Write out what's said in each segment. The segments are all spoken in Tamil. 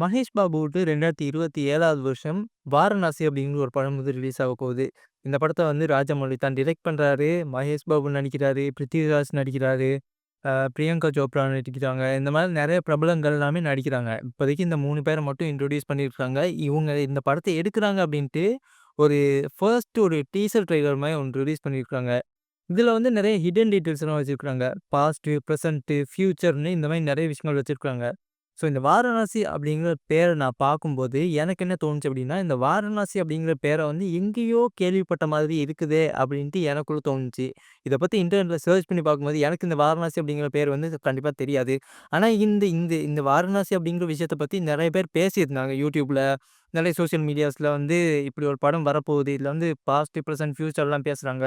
மகேஷ் பாபுவுக்கு 2027வது வருஷம் வாரணாசி அப்படிங்கிற ஒரு படம் வந்து ரிலீஸ் ஆக போகுது. இந்த படத்தை வந்து ராஜமௌழி தான் டிரெக்ட் பண்ணுறாரு மகேஷ் பாபு நடிக்கிறாரு. பிருத்திவிராஜ் நடிக்கிறாரு. பிரியங்கா சோப்ரா நடிக்கிறாங்க. இந்த மாதிரி நிறைய பிரபலங்கள் எல்லாமே நடிக்கிறாங்க. இப்போதைக்கு இந்த மூணு பேரை மட்டும் இன்ட்ரொடியூஸ் பண்ணியிருக்காங்க. இவங்க இந்த படத்தை எடுக்கிறாங்க அப்படின்ட்டு ஒரு ஃபர்ஸ்ட் ஒரு டீசர் ட்ரைலர் மாதிரி ஒன்று ரிலீஸ் பண்ணியிருக்காங்க. இதில் வந்து நிறைய ஹிடன் டீட்டெயில்ஸ்லாம் வச்சுருக்காங்க பாஸ்ட்டு, ப்ரெசண்ட்டு ஃப்யூச்சர்னு இந்த மாதிரி நிறைய விஷயங்கள் வச்சுருக்காங்க ஸோ இந்த வாரணாசி அப்படிங்கிற பேரை நான் பார்க்கும்போது, எனக்கு என்ன தோணுச்சு அப்படின்னா, இந்த வாரணாசி அப்படிங்கிற பேரை வந்து எங்கேயோ கேள்விப்பட்ட மாதிரி இருக்குதே அப்படின்ட்டு எனக்குள்ள தோணுச்சு. இத பத்தி இன்டர்நெட்ல சர்ச் பண்ணி பார்க்கும்போது, எனக்கு இந்த வாரணாசி அப்படிங்கிற பேர் வந்து கண்டிப்பா தெரியாது. ஆனா இந்த இந்த இந்த வாரணாசி அப்படிங்கிற விஷயத்த பத்தி நெறைய பேர் பேசியிருந்தாங்க. YouTubeல, நிறைய சோசியல் மீடியாஸில் வந்து இப்படி ஒரு படம் வரப்போகுது. இதில் வந்து பாஸ்ட், ப்ரெசன்ட் ஃபியூச்சர்லாம் பேசுகிறாங்க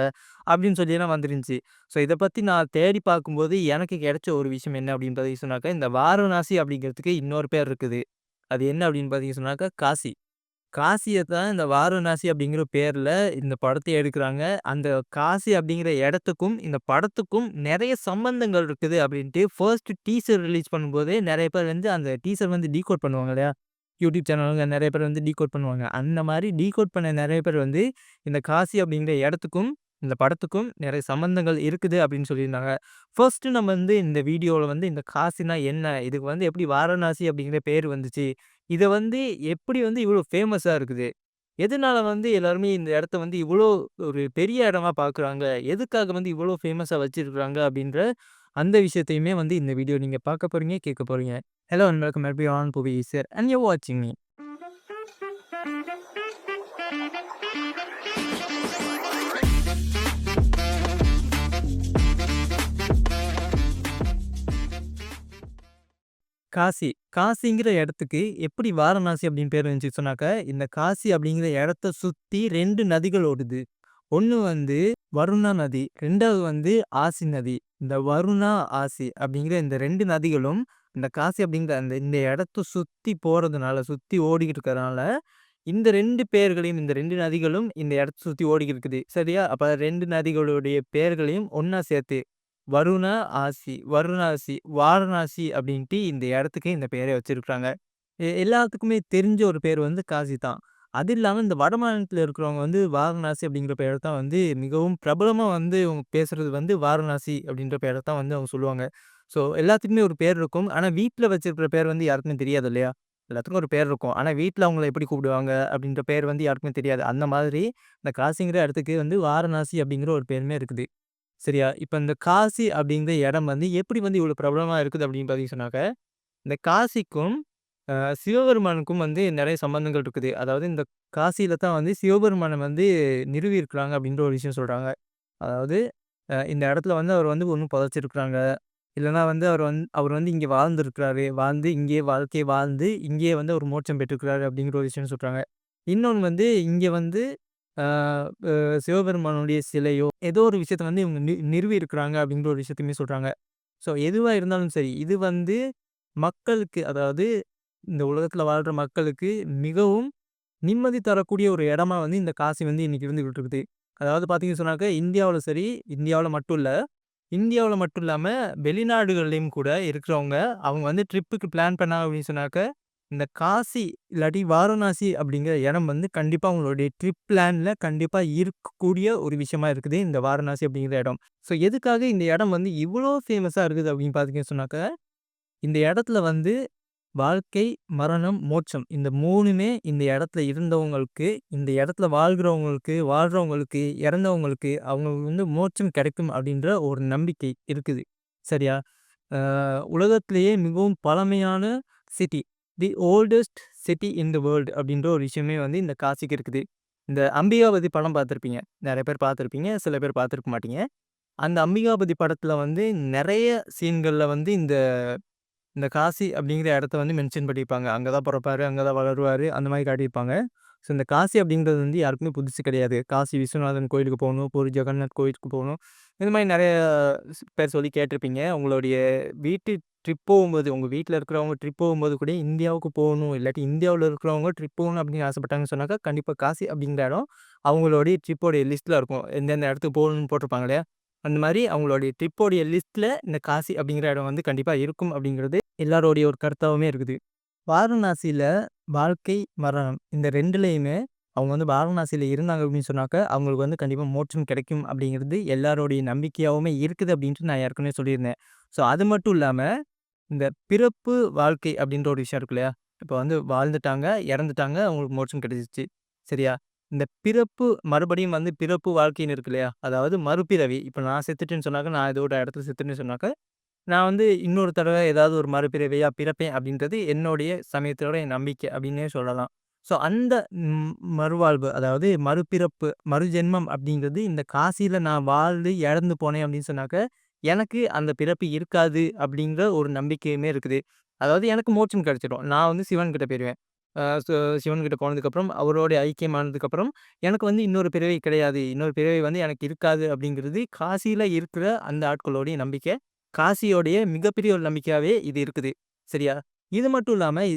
அப்படின்னு சொல்லிலாம் வந்துருந்துச்சு. ஸோ இதை பற்றி நான் தேடி பார்க்கும்போது, எனக்கு கிடைச்ச ஒரு விஷயம் என்ன அப்படின்னு பார்த்தீங்க சொன்னாக்கா, இந்த வாரணாசி அப்படிங்கிறதுக்கு இன்னொரு பேர் இருக்குது. அது என்ன அப்படின்னு பார்த்தீங்கன்னு சொன்னாக்கா, காசி. காசியை தான் இந்த வாரணாசி அப்படிங்கிற பேரில் இந்த படத்தை எடுக்கிறாங்க அந்த காசி அப்படிங்கிற இடத்துக்கும், இந்த படத்துக்கும் நிறைய சம்பந்தங்கள் இருக்குது அப்படின்ட்டு ஃபர்ஸ்ட் டீசர் ரிலீஸ் பண்ணும்போதே நிறைய பேர் வந்து அந்த டீசர் வந்து டீகோட் பண்ணுவாங்க இல்லையா? யூடியூப் சேனலுங்க நிறைய பேர் வந்து டீகோட் பண்ணுவாங்க. அந்த மாதிரி டீகோட் பண்ண நிறைய பேர் வந்து, இந்த காசி அப்படிங்கிற இடத்துக்கும், இந்த படத்துக்கும் நிறைய சம்மந்தங்கள் இருக்குது அப்படின்னு சொல்லியிருந்தாங்க. ஃபர்ஸ்ட்டு நம்ம வந்து இந்த வீடியோவில் வந்து இந்த காசினா என்ன? இதுக்கு வந்து எப்படி வாரணாசி அப்படிங்கிற பேர் வந்துச்சு? இதை வந்து எப்படி வந்து இவ்வளோ ஃபேமஸாக இருக்குது? எதனால வந்து எல்லாருமே இந்த இடத்த வந்து இவ்வளோ ஒரு பெரிய இடமா பார்க்குறாங்க? எதுக்காக வந்து இவ்வளோ ஃபேமஸாக வச்சுருக்குறாங்க அப்படின்ற அந்த விஷயத்தையுமே வந்து இந்த வீடியோ நீங்கள் பார்க்க போகிறீங்க கேட்க போகிறீங்க Hello and welcome everyone, everyone is here and you watching me. Kashi. காசிங்கிற இடத்துக்கு எப்படி வாரணாசி அப்படின்னு பேர் இருந்துச்சு சொன்னாக்கா, இந்த காசி அப்படிங்கிற இடத்த சுத்தி ரெண்டு நதிகள் ஓடுது. ஒன்று வந்து வருணா நதி. ரெண்டாவது வந்து ஆசி நதி. இந்த வருணா, ஆசி அப்படிங்கிற இந்த ரெண்டு நதிகளும், இந்த காசி அப்படிங்கிற அந்த இந்த இடத்த சுற்றி போகிறதுனால சுற்றி ஓடிக்கிட்டு இருக்கறனால, இந்த ரெண்டு பேர்களையும் இந்த ரெண்டு நதிகளும் இந்த இடத்த சுற்றி ஓடிக்கிட்டு இருக்குது. சரியா? அப்போ ரெண்டு நதிகளுடைய பெயர்களையும் ஒன்றா சேர்த்து வருணா, ஆசி, வருணாசி, வாரணாசி அப்படின்ட்டு இந்த இடத்துக்கு இந்த பெயரே வச்சுருக்குறாங்க எல்லாத்துக்குமே தெரிஞ்ச ஒரு பேர் வந்து காசி தான். அது இல்லாமல் இந்த வட மாநிலத்தில் இருக்கிறவங்க வந்து வாரணாசி அப்படிங்கிற பெயர தான் வந்து மிகவும் பிரபலமாக வந்து அவங்க பேசுகிறது வந்து வாரணாசி அப்படின்ற பெயர தான் வந்து அவங்க சொல்லுவாங்க. ஸோ எல்லாத்துக்குமே ஒரு பேர் இருக்கும். ஆனால் வீட்டில் வச்சிருக்கிற பேர் வந்து யாருக்குமே தெரியாது இல்லையா? எல்லாத்துக்கும் ஒரு பேர் இருக்கும். ஆனால் வீட்டில் அவங்கள எப்படி கூப்பிடுவாங்க அப்படின்ற பேர் வந்து யாருக்குமே தெரியாது. அந்த மாதிரி இந்த காசிங்கிற இடத்துக்கு வந்து வாரணாசி அப்படிங்கிற ஒரு பேருமே இருக்குது. சரியா? இப்போ இந்த காசி அப்படிங்கிற இடம் வந்து எப்படி வந்து இவ்வளோ பிரபலமாக இருக்குது அப்படின்னு பார்த்தீங்கன்னு சொன்னாக்க, இந்த காசிக்கும், சிவபெருமானுக்கும் வந்து நிறைய சம்பந்தங்கள் இருக்குது. அதாவது இந்த காசியில் தான் வந்து சிவபெருமானை வந்து நிறுவியிருக்கிறாங்க அப்படின்ற ஒரு விஷயம் சொல்கிறாங்க அதாவது இந்த இடத்துல வந்து அவர் வந்து ஒன்று புதைச்சிருக்கிறாங்க. இல்லைன்னா வந்து அவர் வந்து அவர் வந்து இங்கே வாழ்ந்துருக்கிறாரு வாழ்ந்து இங்கேயே வாழ்க்கையை வாழ்ந்து, இங்கேயே வந்து அவர் மோட்சம் பெற்றுக்கிறாரு அப்படிங்கிற ஒரு விஷயம் சொல்கிறாங்க இன்னொன்று வந்து இங்கே வந்து சிவபெருமானுடைய சிலையோ, ஏதோ ஒரு விஷயத்த வந்து இவங்க நி நிறுவி இருக்கிறாங்க அப்படிங்கிற ஒரு விஷயத்தையுமே சொல்கிறாங்க ஸோ எதுவாக இருந்தாலும் சரி, இது வந்து மக்களுக்கு அதாவது இந்த உலகத்தில் வாழ்கிற மக்களுக்கு மிகவும் நிம்மதி தரக்கூடிய ஒரு இடமா வந்து இந்த காசி வந்து இன்னைக்கு இருந்துகிட்டு இருக்குது. அதாவது பார்த்தீங்கன்னு சொன்னாக்க, இந்தியாவில் சரி, இந்தியாவில் மட்டும் இல்லை இந்தியாவுல மட்டும் இல்லாம வெளிநாடுகள்லயும் கூட இருக்கிறவங்க, அவங்க வந்து ட்ரிப்புக்கு பிளான் பண்ணாங்க அப்படின்னு சொன்னாக்க, இந்த காசி இல்லாட்டி வாரணாசி அப்படிங்கிற இடம் வந்து கண்டிப்பா அவங்களுடைய ட்ரிப் பிளான்ல கண்டிப்பா இருக்கக்கூடிய ஒரு விஷயமா இருக்குது இந்த வாரணாசி அப்படிங்கிற இடம். ஸோ எதுக்காக இந்த இடம் வந்து இவ்வளோ ஃபேமஸா இருக்குது அப்படின்னு பார்த்தீங்கன்னு சொன்னாக்க, இந்த இடத்துல வந்து வாழ்க்கை, மரணம், மோட்சம் இந்த மூணுமே இந்த இடத்துல இருந்தவங்களுக்கு, இந்த இடத்துல வாழ்கிறவங்களுக்கு, வாழ்றவங்களுக்கு, இறந்தவங்களுக்கு அவங்களுக்கு வந்து மோட்சம் கிடைக்கும் அப்படின்ற ஒரு நம்பிக்கை இருக்குது. சரியா? உலகத்திலேயே மிகவும் பழமையான city. The oldest city in the world அப்படின்ற ஒரு விஷயமே வந்து இந்த காசிக்கு இருக்குது. இந்த அம்பிகாபதி படம் பார்த்துருப்பீங்க. நிறைய பேர் பார்த்துருப்பீங்க. சில பேர் பார்த்துருக்க மாட்டீங்க. அந்த அம்பிகாபதி படத்துல வந்து நிறைய சீன்கள்ல வந்து இந்த இந்த காசி அப்படிங்கிற இடத்த வந்து மென்ஷன் பண்ணியிருப்பாங்க. அங்கே தான் பிறப்பாரு அங்கே தான் வளருவார் அந்த மாதிரி காட்டியிருப்பாங்க. ஸோ இந்த காசி அப்படிங்கிறது வந்து யாருக்குமே புதுசு கிடையாது. காசி விஸ்வநாதன் கோயிலுக்கு போகணும், பூரி ஜெகநாத் கோயிலுக்கு போகணும். இந்த மாதிரி நிறைய பேர் சொல்லி கேட்டிருப்பீங்க. உங்களுடைய வீட்டு ட்ரிப் போகும்போது, உங்கள் வீட்டில் இருக்கிறவங்க ட்ரிப் போகும்போது கூட இந்தியாவுக்கு போகணும், இல்லாட்டி இந்தியாவில் இருக்கிறவங்க ட்ரிப் போகணும் அப்படின்னு ஆசைப்பட்டாங்கன்னு சொன்னாக்கா, கண்டிப்பாக காசி அப்படிங்கிற இடம் அவங்களுடைய ட்ரிப்போடைய லிஸ்ட்டில் இருக்கும். எந்தெந்த இடத்துக்கு போகணும்னு போட்டிருப்பாங்க இல்லையா? அந்த மாதிரி அவங்களுடைய ட்ரிப்போடைய லிஸ்ட்ல இந்த காசி அப்படிங்கிற இடம் வந்து கண்டிப்பாக இருக்கும் அப்படிங்கிறது எல்லாரோடைய ஒரு கருத்தாகவுமே இருக்குது. வாரணாசியில் வாழ்க்கை, மரணம் இந்த ரெண்டுலேயுமே அவங்க வந்து வாரணாசியில் இருந்தாங்க அப்படின்னு சொன்னாக்க, அவங்களுக்கு வந்து கண்டிப்பாக மோட்சம் கிடைக்கும் அப்படிங்கிறது எல்லாரோடைய நம்பிக்கையாகவுமே இருக்குது அப்படின்ட்டு நான் ஏற்கனவே சொல்லியிருந்தேன். ஸோ அது மட்டும் இல்லாமல் இந்த பிறப்பு, வாழ்க்கை அப்படின்ற ஒரு விஷயம் இருக்கு இல்லையா? இப்போ வந்து வாழ்ந்துட்டாங்க, இறந்துட்டாங்க, அவங்களுக்கு மோட்சம் கிடைச்சிச்சு சரியா? இந்த பிறப்பு மறுபடியும் வந்து பிறப்பு, வாழ்க்கைன்னு இருக்கு இல்லையா? அதாவது மறுபிறவி. இப்போ நான் செத்துட்டேன்னு சொன்னாக்க, நான் ஏதோ ஒரு இடத்துல செத்துட்டேன்னு சொன்னாக்க, நான் வந்து இன்னொரு தடவ ஏதாவது ஒரு மறுபிறவியா பிறப்பேன் அப்படின்றது என்னுடைய சமயத்தோட என் நம்பிக்கை அப்படின்னே சொல்லலாம். ஸோ அந்த ம் மறுவாழ்வு அதாவது மறுபிறப்பு, மறுஜென்மம் அப்படிங்கிறது இந்த காசியில நான் வாழ்ந்து இறந்து போனேன் அப்படின்னு சொன்னாக்க, எனக்கு அந்த பிறப்பு இருக்காது அப்படிங்கிற ஒரு நம்பிக்கையுமே இருக்குது. அதாவது எனக்கு மோட்சம் கிடைச்சிடும். நான் வந்து சிவன் கிட்ட போயிருவேன். சிவன்கிட்ட சிவன் போனதுக்கப்புறம், அவரோடைய ஐக்கியமானதுக்கப்புறம், எனக்கு வந்து இன்னொரு பிறவி கிடையாது. இன்னொரு பிறவி வந்து எனக்கு இருக்காது அப்படிங்கிறது காசியில் இருக்கிற அந்த ஆட்களோடைய நம்பிக்கை. காசியோடைய மிகப்பெரிய ஒரு நம்பிக்கையாகவே இது இருக்குது. சரியா? இது மட்டும் இல்லாமல்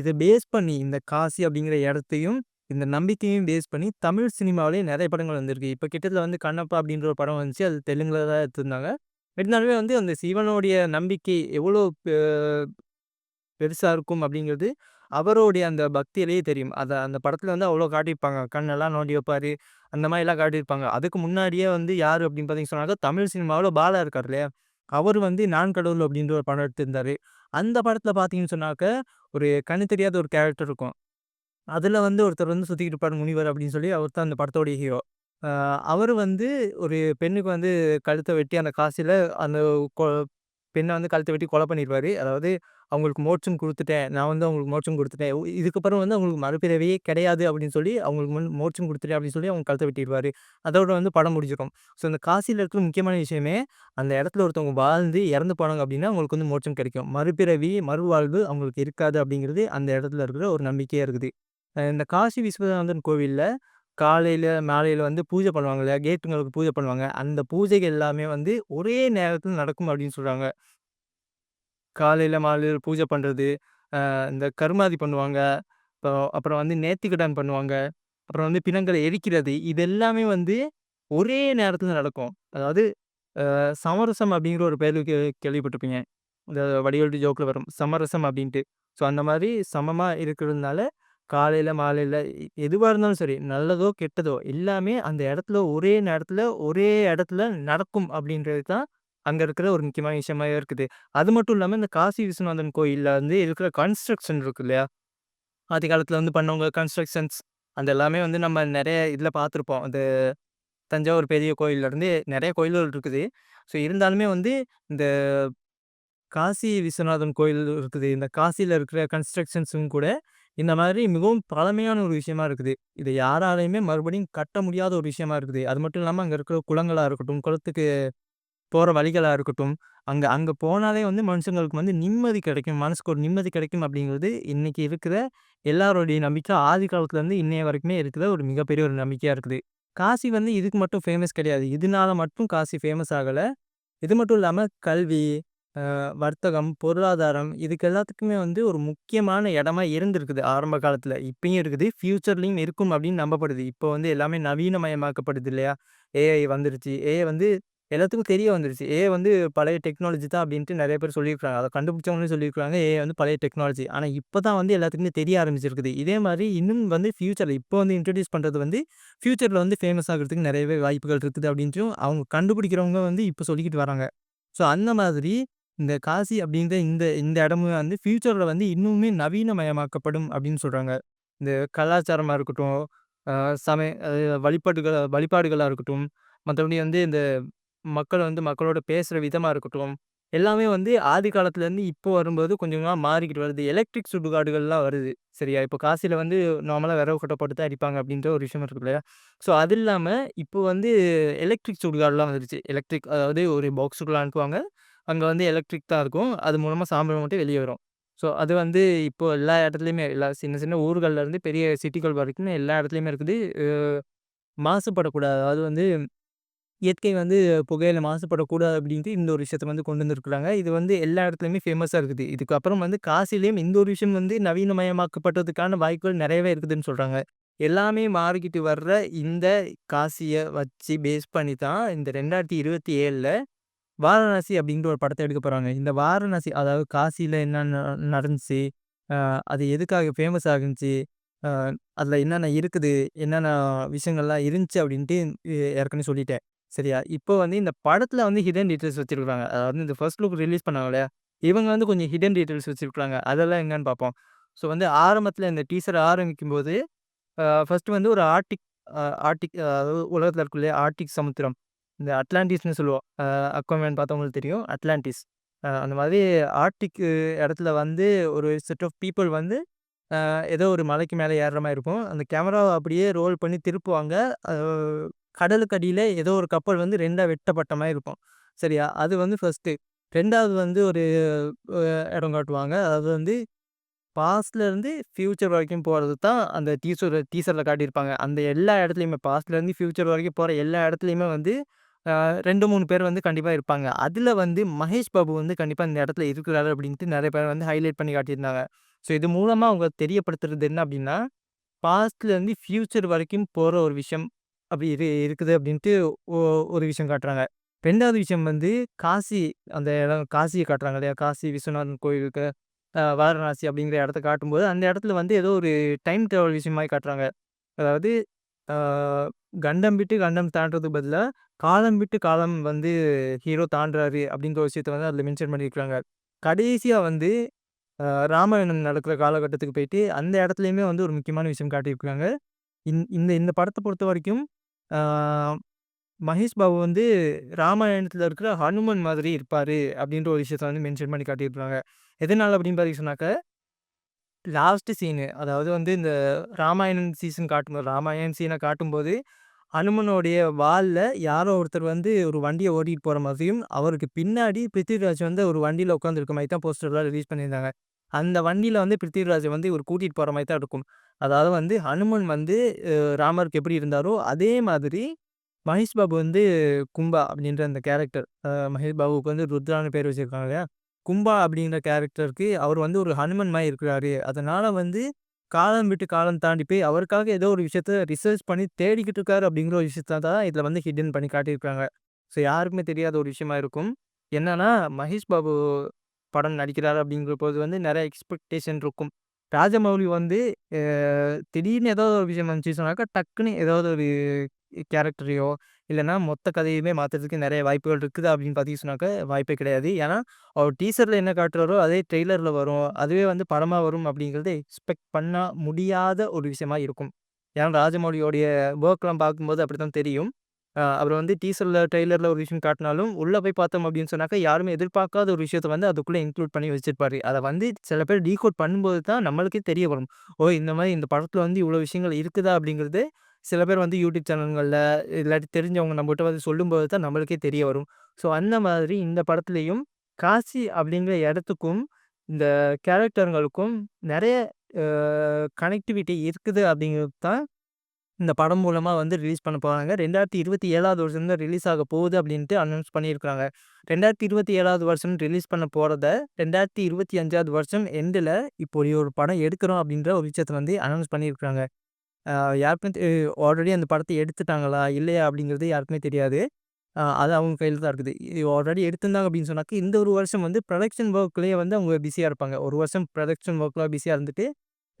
இதை பேஸ் பண்ணி இந்த காசி அப்படிங்கிற இடத்தையும், இந்த நம்பிக்கையும் பேஸ் பண்ணி தமிழ் சினிமாவிலேயே நிறைய படங்கள் வந்திருக்கு. இப்போ கிட்டத்தட்ட வந்து கண்ணப்பா அப்படின்ற ஒரு படம் வந்துச்சு. அது தெலுங்குல தான் எடுத்திருந்தாங்க. இருந்தாலுமே வந்து அந்த சிவனுடைய நம்பிக்கை எவ்வளோ பெருசாக இருக்கும் அப்படிங்கிறது, அவருடைய அந்த பக்தியிலேயே தெரியும். அதை அந்த படத்தில் வந்து அவ்வளோ காட்டியிருப்பாங்க. கண்ணெல்லாம் நோண்டி வைப்பாரு. அந்த மாதிரிலாம் காட்டியிருப்பாங்க. அதுக்கு முன்னாடியே வந்து யார் அப்படின்னு பார்த்தீங்கன்னா சொன்னாக்க, தமிழ் சினிமாவில் பாலா இருக்கார் இல்லையா? அவரு வந்து நான் கடவுள் அப்படின்ற ஒரு படம் எடுத்திருந்தாரு. அந்த படத்தில் பார்த்தீங்கன்னு சொன்னாக்க, ஒரு கண்ணு தெரியாத ஒரு கேரக்டர் இருக்கும். அதில் வந்து ஒருத்தர் வந்து சுற்றிக்கிட்டு இருப்பார் முனிவர் அப்படின்னு சொல்லி, அவர் தான் அந்த படத்தோடைய ஹீரோ. அவர் அவரு வந்து ஒரு பெண்ணுக்கு வந்து கழுத்தை வெட்டி அந்த காசில அந்த கொ பெண்ணை வந்து கழுத்த வெட்டி கொலை பண்ணிடுவார் அதாவது அவங்களுக்கு மோட்சம் கொடுத்துட்டேன். நான் வந்து அவங்களுக்கு மோட்சம் கொடுத்துட்டேன். இதுக்கப்புறம் வந்து அவங்களுக்கு மறுபிறவியே கிடையாது அப்படின்னு சொல்லி, அவங்களுக்கு வந்து மோட்சம் கொடுத்துட்டேன் அப்படின்னு சொல்லி அவங்க கழுத்த வெட்டிடுவார் அதோட வந்து படம் முடிஞ்சிடும் ஸோ இந்த காசியில் இருக்கிற முக்கியமான விஷயமே, அந்த இடத்துல ஒருத்தவங்க வாழ்ந்து இறந்து போனாங்க அப்படின்னா, அவங்களுக்கு வந்து மோட்சம் கிடைக்கும். மறுபிறவி, மறுவாழ்வு அவங்களுக்கு இருக்காது அப்படிங்கிறது அந்த இடத்துல இருக்கிற ஒரு நம்பிக்கையாக இருக்குது. இந்த காசி விஸ்வநாதன் கோவிலில் காலையில, மாலையில வந்து பூஜை பண்ணுவாங்க இல்லையா? கேட்டுங்களுக்கு பூஜை பண்ணுவாங்க. அந்த பூஜைகள் எல்லாமே வந்து ஒரே நேரத்துல நடக்கும் அப்படின்னு சொல்றாங்க. காலையில, மாலையில பூஜை பண்றது, அ இந்த கருமாதி பண்ணுவாங்க. அப்புறம் அப்புறம் வந்து நேர்த்திக்கடன் பண்ணுவாங்க. அப்புறம் வந்து பிணங்களை எரிக்கிறது. இது எல்லாமே வந்து ஒரே நேரத்துல நடக்கும். அதாவது அ சமரசம் அப்படிங்கிற ஒரு பேரு கே கேள்விப்பட்டிருப்பீங்க. இந்த வடிவேலு ஜோக்ல வரும். சமரசம் அப்படின்ட்டு. ஸோ அந்த மாதிரி சமமா இருக்கிறதுனால, காலையில, மாலையில எ எதுவா இருந்தாலும் சரி, நல்லதோ, கெட்டதோ எல்லாமே அந்த இடத்துல ஒரே நேரத்துல, ஒரே இடத்துல நடக்கும் அப்படின்றது தான் அங்க இருக்கிற ஒரு முக்கியமான விஷயமாவே இருக்குது. அது மட்டும் இல்லாம இந்த காசி விஸ்வநாதன் கோயில்ல வந்து இருக்கிற கன்ஸ்ட்ரக்ஷன் இருக்கு இல்லையா? ஆதி காலத்துல வந்து பண்ணவங்க கன்ஸ்ட்ரக்ஷன்ஸ் அது எல்லாமே வந்து நம்ம நெறைய இதுல பார்த்துருப்போம். அது தஞ்சாவூர் பெரிய கோயில்ல நிறைய நெறைய கோயில்கள் இருக்குது. ஸோ இருந்தாலுமே வந்து இந்த காசி விஸ்வநாதன் கோயில் இருக்குது. இந்த காசியில இருக்கிற கன்ஸ்ட்ரக்ஷன்ஸும் கூட இந்த மாதிரி மிகவும் பழமையான ஒரு விஷயமா இருக்குது. இதை யாராலையுமே மறுபடியும் கட்ட முடியாத ஒரு விஷயமா இருக்குது. அது மட்டும் இல்லாமல் அங்கே இருக்கிற குளங்களாக இருக்கட்டும், குளத்துக்கு போகிற வழிகளாக இருக்கட்டும், அங்கே அங்கே போனாலே வந்து மனுஷங்களுக்கு வந்து நிம்மதி கிடைக்கும். மனசுக்கு ஒரு நிம்மதி கிடைக்கும் அப்படிங்கிறது இன்றைக்கி இருக்கிற எல்லாருடைய நம்பிக்கை. ஆதி காலத்துலேருந்து இன்னைய வரைக்குமே இருக்கிற ஒரு மிகப்பெரிய ஒரு நம்பிக்கையாக இருக்குது. காசி வந்து இதுக்கு மட்டும் ஃபேமஸ் கிடையாது. இதனால மட்டும் காசி ஃபேமஸ் ஆகலை இது மட்டும் இல்லாமல் கல்வி, வர்த்தகம், பொருளாதாரம் இதுக்கு எல்லாத்துக்குமே வந்து ஒரு முக்கியமான இடமா இருந்திருக்குது ஆரம்ப காலத்துல. இப்பயும் இருக்குது. ஃபியூச்சர்லயும் இருக்கும் அப்படின்னு நம்பப்படுது. இப்போ வந்து எல்லாமே நவீனமயமாக்கப்படுது இல்லையா? ஏஐ வந்துருச்சு. ஏஐ வந்து எல்லாத்துக்கும் தெரிய வந்துருச்சு. ஏஐ வந்து பழைய டெக்னாலஜி தான் அப்படின்ட்டு நிறைய பேர் சொல்லியிருக்காங்க. அதை கண்டுபிடிச்சவங்களும் சொல்லியிருக்காங்க. ஏஐ வந்து பழைய டெக்னாலஜி. ஆனா இப்போ தான் வந்து எல்லாத்துக்குமே தெரிய ஆரம்பிச்சிருக்குது. இதே மாதிரி இன்னும் வந்து ஃபியூச்சர்ல இப்போ வந்து இன்ட்ரடியூஸ் பண்றது வந்து ஃபியூச்சர்ல வந்து ஃபேமஸ் ஆகுறதுக்கு நிறையவே வாய்ப்புகள் இருக்குது அப்படின்ட்டும் அவங்க கண்டுபிடிக்கிறவங்க வந்து இப்போ சொல்லிக்கிட்டு வராங்க. ஸோ அந்த மாதிரி இந்த காசி அப்படின்ற இந்த இந்த இடமும் வந்து ஃப்யூச்சரில் வந்து இன்னுமே நவீனமயமாக்கப்படும் அப்படின்னு சொல்கிறாங்க இந்த கலாச்சாரமாக இருக்கட்டும், சமய வழிபாடுகள் வழிபாடுகளாக இருக்கட்டும், மற்றபடி வந்து இந்த மக்கள் வந்து மக்களோட பேசுகிற விதமாக இருக்கட்டும், எல்லாமே வந்து ஆதி காலத்துலேருந்து இப்போ வரும்போது கொஞ்சமாக மாறிக்கிட்டு வருது. எலக்ட்ரிக் சுடுகாடுகள்லாம் வருது. சரியா? இப்போ காசியில் வந்து நார்மலாக விறகு கொட்டை போட்டு தான் அடிப்பாங்க அப்படின்ற ஒரு விஷயம் இருக்கு இல்லையா? ஸோ அது இல்லாமல் இப்போ வந்து எலக்ட்ரிக் சுடுகாடுலாம் வந்துருச்சு. எலக்ட்ரிக் அதாவது ஒரு பாக்ஸுக்குள்ள அனுப்புவாங்க. அங்கே வந்து எலக்ட்ரிக் தான் இருக்கும். அது மூலமாக சாம்பல் மட்டும் வெளியே வரும். ஸோ அது வந்து இப்போ எல்லா இடத்துலையுமே எல்லா சின்ன சின்ன ஊர்கள்லேருந்து பெரிய சிட்டிகள் வரைக்கும் எல்லா இடத்துலையுமே இருக்குது. மாசுபடக்கூடாது. அதாவது வந்து இயற்கை வந்து புகையில் மாசுபடக்கூடாது அப்படின்ட்டு இந்த ஒரு விஷயத்த வந்து கொண்டு வந்திருக்கிறாங்க. இது வந்து எல்லா இடத்துலையுமே ஃபேமஸாக இருக்குது. இதுக்கப்புறம் வந்து காசிலையும் இந்த ஒரு விஷயம் வந்து நவீனமயமாக்கப்பட்டதுக்கான வாய்ப்புகள் நிறையவே இருக்குதுன்னு சொல்கிறாங்க எல்லாமே மாறிக்கிட்டு வர்ற இந்த காசியை வச்சு பேஸ் பண்ணி தான் இந்த 2027ல வாரணாசி அப்படிங்கிற ஒரு படத்தை எடுக்க போகிறாங்க இந்த வாரணாசி அதாவது காசியில் என்ன நடந்துச்சு, அது எதுக்காக ஃபேமஸ் ஆகுனுச்சு, அதில் என்னென்ன இருக்குது, என்னென்ன விஷயங்கள்லாம் இருந்துச்சு அப்படின்ட்டு ஏற்கனவே சொல்லிட்டேன். சரியா? இப்போ வந்து இந்த படத்தில் வந்து ஹிடன் டீட்டெயில்ஸ் வச்சுருக்காங்க அதாவது இந்த ஃபர்ஸ்ட் லுக் ரிலீஸ் பண்ணாங்க இல்லையா? இவங்க வந்து கொஞ்சம் ஹிடன் டீட்டெயில்ஸ் வச்சுருக்காங்க அதெல்லாம் எங்கன்னு பார்ப்போம். ஸோ வந்து ஆரம்பத்தில் இந்த டீசர் ஆரம்பிக்கும்போது, போது ஃபர்ஸ்ட்டு வந்து ஒரு ஆர்டிக் ஆர்டிக் அதாவது உலகத்தில் இருக்குள்ளே ஆர்டிக் சமுத்திரம். இந்த அட்லாண்டிஸ்ன்னு சொல்லுவோம். அ அக்வாமேன் பார்த்தவங்களுக்கு தெரியும். அட்லாண்டிஸ். அந்த மாதிரி ஆர்டிக் இடத்துல வந்து ஒரு செட் ஆஃப் பீப்புள் வந்து ஏதோ ஒரு மலைக்கு மேலே ஏறுற மாதிரி இருக்கும். அந்த கேமராவை அப்படியே ரோல் பண்ணி திருப்புவாங்க. கடலுக்கு அடியில் ஏதோ ஒரு கப்பல் வந்து ரெண்டாக வெட்டப்பட்ட மாதிரி இருக்கும். சரியா? அது வந்து ஃபஸ்ட்டு ரெண்டாவது வந்து ஒரு இடம் காட்டுவாங்க. அதாவது வந்து பாஸ்ட்லேருந்து ஃப்யூச்சர் வரைக்கும் போகிறது தான் அந்த டீசர் டீசரில் காட்டியிருப்பாங்க. அந்த எல்லா இடத்துலையுமே பாஸ்ட்லேருந்து ஃப்யூச்சர் வரைக்கும் போகிற எல்லா இடத்துலையுமே வந்து அ 2, 3 பேர் வந்து கண்டிப்பா இருப்பாங்க. அதில் வந்து மகேஷ் பாபு வந்து கண்டிப்பா இந்த இடத்துல இருக்கிறாரு அப்படின்ட்டு நெறைய பேர் வந்து ஹைலைட் பண்ணி காட்டியிருந்தாங்க. ஸோ இது மூலமா அவங்க தெரியப்படுத்துறது என்ன அப்படின்னா, பாஸ்ட்லேருந்து ஃபியூச்சர் வரைக்கும் போற ஒரு விஷயம் அப்படி இரு இருக்குது அப்படின்ட்டு ஒ ஒரு விஷயம் காட்டுறாங்க. 2வது விஷயம் வந்து காசி அந்த இடம் காசிய காட்டுறாங்க இல்லையா? காசி விஸ்வநாதன் கோயிலுக்கு அ வாரணாசி அப்படிங்கிற இடத்த காட்டும்போது, அந்த இடத்துல வந்து ஏதோ ஒரு டைம் ட்ராவல் விஷயம் மாரி காட்டுறாங்க. அதாவது அ கண்டம் விட்டு கண்டம் தாண்டுறதுக்கு பதிலா, காலம் விட்டு காலம் வந்து ஹீரோ தாண்டுறாரு அப்படின்ற ஒரு விஷயத்த வந்து அதில் மென்ஷன் பண்ணியிருக்காங்க. கடைசியாக வந்து ராமாயணம் நடக்கிற காலகட்டத்துக்கு போயிட்டு, அந்த இடத்துலையுமே வந்து ஒரு முக்கியமான விஷயம் காட்டியிருக்காங்க. இந் இந்த இந்த படத்தை பொறுத்த வரைக்கும் மகேஷ் பாபு வந்து ராமாயணத்தில் இருக்கிற ஹனுமன் மாதிரி இருப்பார் அப்படின்ற ஒரு விஷயத்த வந்து மென்ஷன் பண்ணி காட்டியிருக்காங்க. எதனால் அப்படின்னு பார்த்தீங்கன்னு சொன்னாக்க, லாஸ்ட்டு சீனு அதாவது வந்து இந்த ராமாயணம் சீசன் காட்டும்போது ராமாயணம் சீனை காட்டும்போது, ஹனுமனுடைய வாலில் யாரோ ஒருத்தர் வந்து ஒரு வண்டியை ஓட்டிட்டு போகிற மாதிரியும், அவருக்கு பின்னாடி பிருத்திவிராஜ் வந்து ஒரு வண்டியில் உட்காந்துருக்க மாதிரி தான் போஸ்டர்லாம் ரிலீஸ் பண்ணியிருந்தாங்க. அந்த வண்டியில் வந்து பிருத்திவிராஜை வந்து இவர் கூட்டிகிட்டு போகிற மாதிரி தான் இருக்கும். அதாவது வந்து ஹனுமன் வந்து ராமருக்கு எப்படி இருந்தாரோ, அதே மாதிரி மகேஷ் பாபு வந்து கும்பா அப்படின்ற அந்த கேரக்டர். மகேஷ் பாபுவுக்கு வந்து ருத்ரான்னு பேர் வச்சுருக்காங்க இல்லையா? கும்பா அப்படிங்கிற கேரக்டருக்கு அவர் வந்து ஒரு ஹனுமன் மாதிரி இருக்கிறாரு. அதனால் வந்து காலம் விட்டு காலம் தாண்டி போய் அவருக்காக ஏதோ ஒரு விஷயத்த ரிசர்ச் பண்ணி தேடிக்கிட்டு இருக்காரு அப்படிங்கிற ஒரு விஷயத்த தான் இதில் வந்து ஹிடன் பண்ணி காட்டியிருக்காங்க. ஸோ யாருக்குமே தெரியாத ஒரு விஷயமா இருக்கும். என்னன்னா, மகேஷ் பாபு படம் நடிக்கிறார் அப்படிங்கிற போது வந்து நிறைய எக்ஸ்பெக்டேஷன் இருக்கும். ராஜமௌலி வந்து திடீர்னு ஏதாவது ஒரு விஷயம் வந்துச்சு சொன்னாக்கா, டக்குன்னு ஏதாவது ஒரு கேரக்டரையோ, இல்லைனா மொத்த கதையுமே மாற்றுறதுக்கு நிறைய வாய்ப்புகள் இருக்குது அப்படின்னு பார்த்தி சொன்னாக்கா, வாய்ப்பே கிடையாது. ஏன்னா, அவர் டீசரில் என்ன காட்டுறாரோ, அதே ட்ரெய்லரில் வரும். அதுவே வந்து படமாக வரும் அப்படிங்கிறது எக்ஸ்பெக்ட் பண்ண முடியாத ஒரு விஷயமா இருக்கும். ஏன்னா, ராஜமௌலியோடைய வொர்க்லாம் பார்க்கும்போது அப்படி தான் தெரியும். அவர் வந்து டீசரில் ட்ரெய்லரில் ஒரு விஷயம் காட்டினாலும், உள்ளே போய் பார்த்தோம் அப்படின்னு சொன்னாக்கா, யாருமே எதிர்பார்க்காத ஒரு விஷயத்த வந்து அதுக்குள்ளே இன்க்ளூட் பண்ணி வச்சிருப்பாரு. அதை வந்து சில பேர் டீகோட் பண்ணும்போது தான் நம்மளுக்கே தெரிய வரும். ஓ! இந்த மாதிரி இந்த படத்தில் வந்து இவ்வளோ விஷயங்கள் இருக்குதா அப்படிங்கிறது, சில பேர் வந்து யூடியூப் சேனல்களில் இல்லாட்டி தெரிஞ்சவங்க நம்மகிட்ட வந்து சொல்லும்போது தான் நம்மளுக்கே தெரிய வரும். ஸோ அந்த மாதிரி இந்த படத்துலேயும் காசி அப்படிங்கிற இடத்துக்கும், இந்த கேரக்டர்களுக்கும் நிறைய கனெக்டிவிட்டி இருக்குது அப்படிங்கிறது தான் இந்த படம் மூலமாக வந்து ரிலீஸ் பண்ண போகிறாங்க ரெண்டாயிரத்தி இருபத்தி ஏழாவது வருஷம் தான் ரிலீஸ் ஆக போகுது அப்படின்ட்டு அனௌன்ஸ் பண்ணியிருக்காங்க. 2027வது வருஷம் ரிலீஸ் பண்ண போகிறத ரெண்டாயிரத்து இருபத்தி அஞ்சாவது வருஷம் எண்டில் இப்போ ஒரு படம் எடுக்கிறோம் அப்படின்ற ஒரு விஷயத்தை வந்து அனௌன்ஸ் பண்ணியிருக்காங்க. யாருக்குமே தெ ஆல்ரெடி அந்த படத்தை எடுத்துட்டாங்களா? இல்லையா? அப்படிங்கிறது யாருக்குமே தெரியாது. அது அவங்க கையில தான் இருக்குது. ஆல்ரெடி எடுத்திருந்தாங்க அப்படின்னு சொன்னாக்க, இந்த ஒரு வருஷம் வந்து ப்ரொடக்ஷன் ஒர்க்லேயே வந்து அவங்க பிஸியா இருப்பாங்க. ஒரு வருஷம் ப்ரொடக்ஷன் ஒர்க்ல பிஸியா இருந்துட்டு,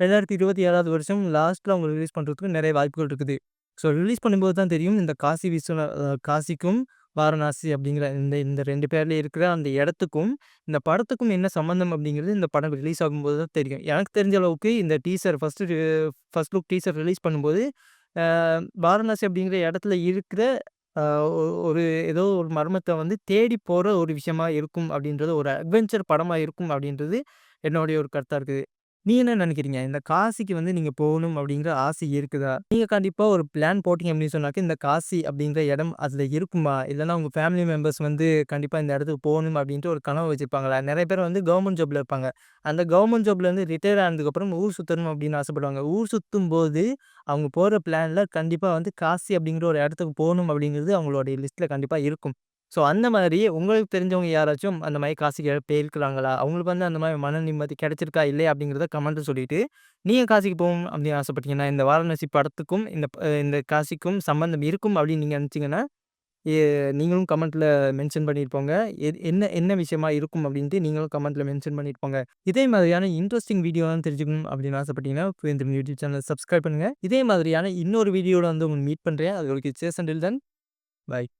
2027வது வருஷம் லாஸ்ட்ல அவங்க ரிலீஸ் பண்ணுறதுக்கு நிறைய வாய்ப்புகள் இருக்குது. ஸோ ரிலீஸ் பண்ணும்போது தான் தெரியும். இந்த காசி விஸ்வநா காசிக்கும், வாரணாசி அப்படிங்கிற இந்த இந்த ரெண்டு பேர்ல இருக்கிற அந்த இடத்துக்கும், இந்த படத்துக்கும் என்ன சம்மந்தம் அப்படிங்கிறது இந்த படம் ரிலீஸ் ஆகும்போது தான் தெரியும். எனக்கு தெரிஞ்ச அளவுக்கு இந்த teaser first first look teaser release பண்ணும்போது, அ வாரணாசி அப்படிங்கிற இடத்துல இருக்கிற அ ஒ ஒரு ஏதோ ஒரு மர்மத்த வந்து தேடி போற ஒரு விஷயமா இருக்கும் அப்படின்றது ஒரு அட்வென்ச்சர் படமா இருக்கும் அப்படின்றது என்னுடைய ஒரு கருத்தா இருக்குது. நீ என்ன நினைக்கிறீங்க? இந்த காசிக்கு வந்து நீங்க போகணும் அப்படிங்கிற ஆசை இருக்குதா? நீங்க கண்டிப்பா ஒரு பிளான் போட்டிங்க அப்படின்னு சொன்னாக்க, இந்த காசி அப்படிங்கிற இடம் அதில் இருக்குமா? இல்லைன்னா உங்க ஃபேமிலி மெம்பர்ஸ் வந்து கண்டிப்பா இந்த இடத்துக்கு போகணும் அப்படின்ட்டு ஒரு கனவு வச்சிருப்பாங்களா? நிறைய பேர் வந்து கவர்மெண்ட் ஜாப்ல இருப்பாங்க. அந்த கவர்மெண்ட் ஜாப்லேருந்து ரிட்டயர் ஆனதுக்கப்புறம் ஊர் சுத்தணும் அப்படின்னு ஆசைப்படுவாங்க. ஊர் சுத்தும்போது அவங்க போற பிளான்ல கண்டிப்பா வந்து காசி அப்படிங்கிற ஒரு இடத்துக்கு போகணும் அப்படிங்கிறது அவங்களுடைய லிஸ்ட்ல கண்டிப்பா இருக்கும். ஸோ அந்த மாதிரி உங்களுக்கு தெரிஞ்சவங்க யாராச்சும் அந்த மாதிரி காசிக்கு போயிருக்கிறாங்களா? அவங்களுக்கு வந்து அந்த மாதிரி மன நிம்மதி கிடைச்சிருக்கா? இல்லையா? அப்படிங்கிறத கமெண்ட்ல சொல்லிட்டு, நீங்க காசிக்கு போகணும் அப்படின்னு ஆசைப்பட்டீங்கன்னா, இந்த வாரணாசி படத்துக்கும், இந்த இந்த காசிக்கும் சம்மந்தம் இருக்கும் அப்படின்னு நீங்க நினைச்சீங்கன்னா எ நீங்களும் கமெண்ட்ல மென்ஷன் பண்ணிட்டு போங்க. எது என்ன என்ன விஷயமா இருக்கும் அப்படின்ட்டு நீங்களும் கமெண்ட்ல மென்ஷன் பண்ணிட்டு போங்க. இதே மாதிரியான இன்ட்ரஸ்டிங் வீடியோலாம் தெரிஞ்சுக்கணும் அப்படின்னு ஆசைப்பட்டீங்கன்னா, புவேந்திரன் யூடியூப் சேனலை சப்ஸ்கிரைப் பண்ணுங்க. இதே மாதிரியான இன்னொரு வீடியோல வந்து உங்களுக்கு மீட் பண்றேன். அது வரைக்கும் சேஸ் அண்டில் தென், பை.